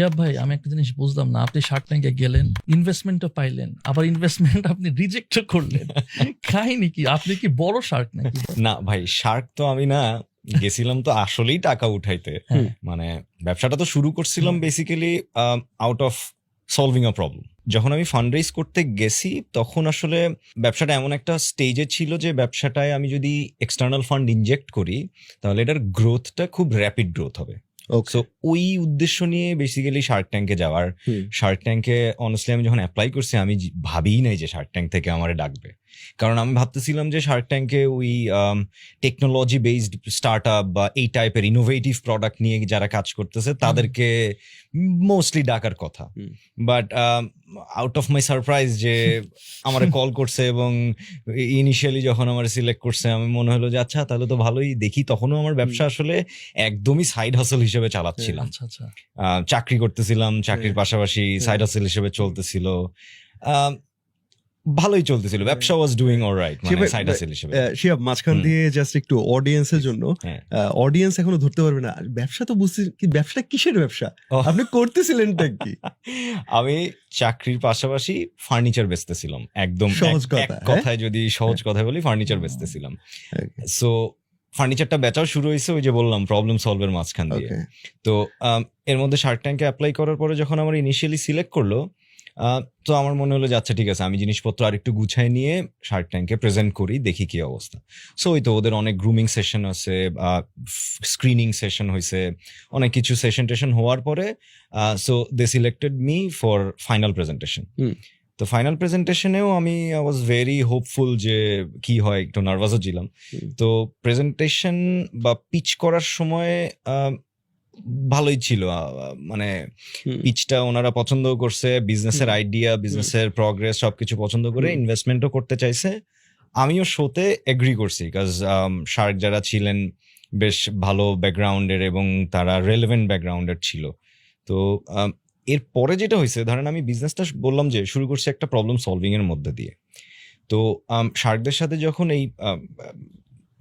শিয়াব ভাই আমি একটা জিনিস বুঝলাম না। আপনি শার্ক ট্যাঙ্কে গেলেন ইনভেস্টমেন্টও পাইলেন আবার ইনভেস্টমেন্ট আপনি রিজেক্টও করলেন। কাহিনী কি? আপনি কি বড় শার্ক নাকি? না ভাই শার্ক তো আমি না গেছিলাম তো আসলেই টাকা উঠাইতে। হ্যাঁ। মানে ব্যবসাটা তো শুরু করছিলাম basically out of solving a problem যখন আমি ফান্ড রেজ করতে গেছি তখন আসলে ব্যবসাটা এমন একটা স্টেজে ছিল যে ব্যবসাটায় আমি যদি এক্সটার্নাল ফান্ড ইনজেক্ট করি তাহলে এটার গ্রোথটা খুব র্যাপিড গ্রোথ হবে। সো ওই উদ্দেশ্য নিয়ে বেসিক্যালি শার্ক ট্যাঙ্কে যাওয়ার। শার্ক ট্যাঙ্কে অনেস্টলি আমি যখন অ্যাপ্লাই করছি আমি ভাবিই নাই যে শার্ক ট্যাঙ্ক থেকে আমারে ডাকবে। কারণ আমি ভাবতেছিলাম যে শার্ক ট্যাঙ্কে ওই টেকনোলজি বেসড স্টার্ট আপ বা এই টাইপের ইনোভেটিভ প্রোডাক্ট নিয়ে যারা কাজ করতেছে তাদেরকে মোস্টলি ডাকার কথা। But out of my surprise যে আমার কল করছে এবং ইনিশিয়ালি যখন আমার সিলেক্ট করছে আমি মনে হলো যে আচ্ছা তাহলে তো ভালোই দেখি। তখনও আমার ব্যবসা আসলে একদমই সাইড হাসল হিসেবে চালাচ্ছিলাম। আচ্ছা আচ্ছা। চাকরি করতেছিলাম চাকরির হ্যাঁ। পাশাপাশি হ্যাঁ। সাইড হাসেল হিসেবে চলতেছিল। আহ, ভালোই চলতেছিল। ব্যবসা ওয়াজ ডুইং অলরাইট মানে সাইড হাসেল হিসেবে। শিয়াব মাঝখান দিয়ে জাস্ট একটু অডিয়েন্সের জন্য হ্যাঁ। অডিয়েন্স এখনও ধরতে পারবে না। ব্যবসা তো বুঝতে কি ব্যবসাটা কিসের ব্যবসা। আপনি করতেছিলেনটা কি? আমি চাকরির পাশাপাশি ফার্নিচার বেচতেছিলাম। একদম সহজ কথা, হ্যাঁ? কথায় যদি সহজ কথায় বলি ফার্নিচার বেচতেছিলাম। সো ফার্নিচারটা বেচাও শুরু হয়েছে ওই যে বললাম প্রবলেম সলভের মাঝখান দিয়ে। তো এর মধ্যে শার্ক ট্যাঙ্কে অ্যাপ্লাই করার পরে যখন আমার ইনিশিয়ালি সিলেক্ট করল তো আমার মনে হলো যে আচ্ছা ঠিক আছে আমি জিনিসপত্র আরেকটু গুছাই নিয়ে শার্ক ট্যাঙ্কে প্রেজেন্ট করি দেখি কি অবস্থা। সো ওই তো ওদের অনেক গ্রুমিং সেশন আছে স্ক্রিনিং সেশন হয়েছে অনেক কিছু সেশন টেশন হওয়ার পরে so they selected me for final presentation hmm. তো ফাইনাল প্রেজেন্টেশনেও আমি আই ওয়াজ ভেরি হোপফুল যে কি হয় একটু নার্ভাসও ছিলাম। তো প্রেজেন্টেশন বা পিচ করার সময় ভালোই ছিল মানে পিচটা ওনারা পছন্দ করছে বিজনেসের আইডিয়া বিজনেসের প্রগ্রেস সবকিছু পছন্দ করে ইনভেস্টমেন্টও করতে চাইছে। আমিও শোতে এগ্রি করছি কাজ শার্ক যারা ছিলেন বেশ ভালো ব্যাকগ্রাউন্ডের এবং তারা রেলেভেন্ট ব্যাকগ্রাউন্ডের ছিল। তো এর পরে যেটা হয়েছে ধরেন আমি বিজনেসটা বললাম যে শুরু করছি একটা প্রবলেম সলভিং এর মধ্যে দিয়ে। তো শার্কদের সাথে যখন এই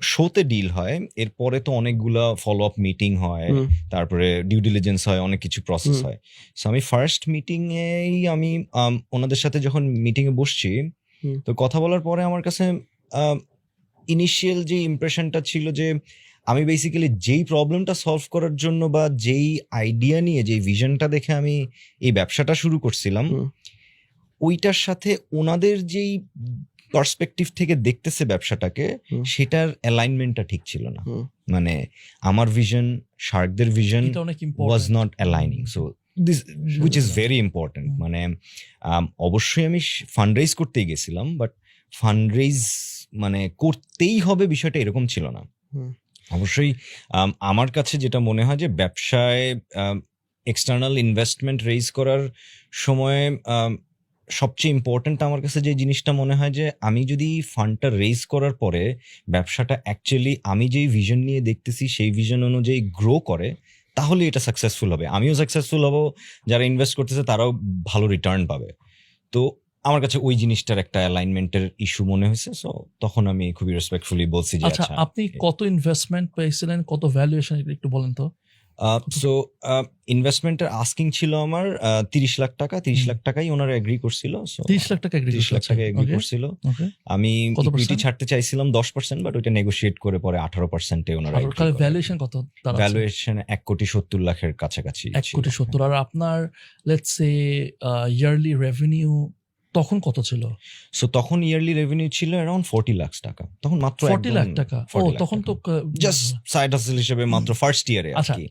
শোতে ডিল হয় এরপরে তো অনেকগুলা ফলো আপ মিটিং হয় তারপরে ডিউ ডিলিজেন্স হয় অনেক কিছু প্রসেস হয়। সো আমি ফার্স্ট মিটিং এই আমি ওনাদের সাথে যখন মিটিং এ বসছি তো কথা বলার পরে আমার কাছে ইনিশিয়াল যে ইমপ্রেশনটা ছিল যে আমি বেসিক্যালি যেই প্রবলেমটা সলভ করার জন্য বা যেই আইডিয়া নিয়ে যেই ভিশনটা দেখে আমি এই ব্যবসাটা শুরু করছিলাম ওইটার সাথে ওনাদের যেই পার্সপেক্টিভ থেকে দেখতেছে ব্যবসাটাকে সেটার অ্যালাইনমেন্টটা ঠিক ছিল না। মানে আমার vision শার্কদের vision was not aligning so this which is very important মানে অবশ্যই আমি ফান্ড রেজ করতেই গেছিলাম বাট ফান্ড রেজ মানে করতেই হবে বিষয়টা এরকম ছিল না। অবশ্যই আমার কাছে যেটা মনে হয় যে ব্যবসায় এক্সটার্নাল ইনভেস্টমেন্ট রেজ করার সময় আম, সবচেয়ে ইম্পর্ট্যান্ট আমার কাছে যে জিনিসটা মনে হয় যে আমি যদি ফান্ডটা রেজ করার পরে ব্যবসাটা অ্যাকচুয়ালি আমি যেই ভিশন নিয়ে দেখতেছি সেই ভিশন অনুযায়ী গ্রো করে তাহলে এটা সাকসেসফুল হবে। আমিও সাকসেসফুল হব যারা ইনভেস্ট করতেছে তারাও ভালো রিটার্ন পাবে। তো আমার কাছে ওই জিনিসটার একটা অ্যালাইনমেন্টের ইস্যু মনে হয়েছে সো তখন আমি খুবই রেসপেক্টফুলি বলছি যে আচ্ছা আচ্ছা আপনি কত ইনভেস্টমেন্ট পেয়েছিলেন কত ভ্যালুয়েশন একটু বলেন তো। সো ইনভেস্টমেন্টের আস্কিং ছিল আমার তিরিশ লাখ টাকা তিরিশ লাখ টাকাই ওনারা এগ্রি করছিল তিরিশ লাখ টাকা তিরিশ লাখ টাকা এগ্রি করছিল। আমি ইকুইটি ছাড়তে চাইছিলাম দশ পার্সেন্ট বাট ওইটা নেগোশিয়েট করে পরে আঠারো পার্সেন্টে ওনারা ভ্যালুয়েশন কত ভ্যালুয়েশন এক কোটি সত্তর লাখের কাছাকাছি এক কোটি সত্তর আর আপনার লেটস সে ইয়ারলি রেভিনিউ তখন কত ছিল? সো তখন ইয়ারলি রেভিনিউ ছিল অ্যারাউন্ড ফোর্টি লাখ টাকা। তখন মাত্র ফর্টি লাখ টাকা। ও তখন তো জাস্ট সাইড হাসেল হিসেবে মাত্র ফার্স্ট ইয়ারে আচ্ছা, আর কি।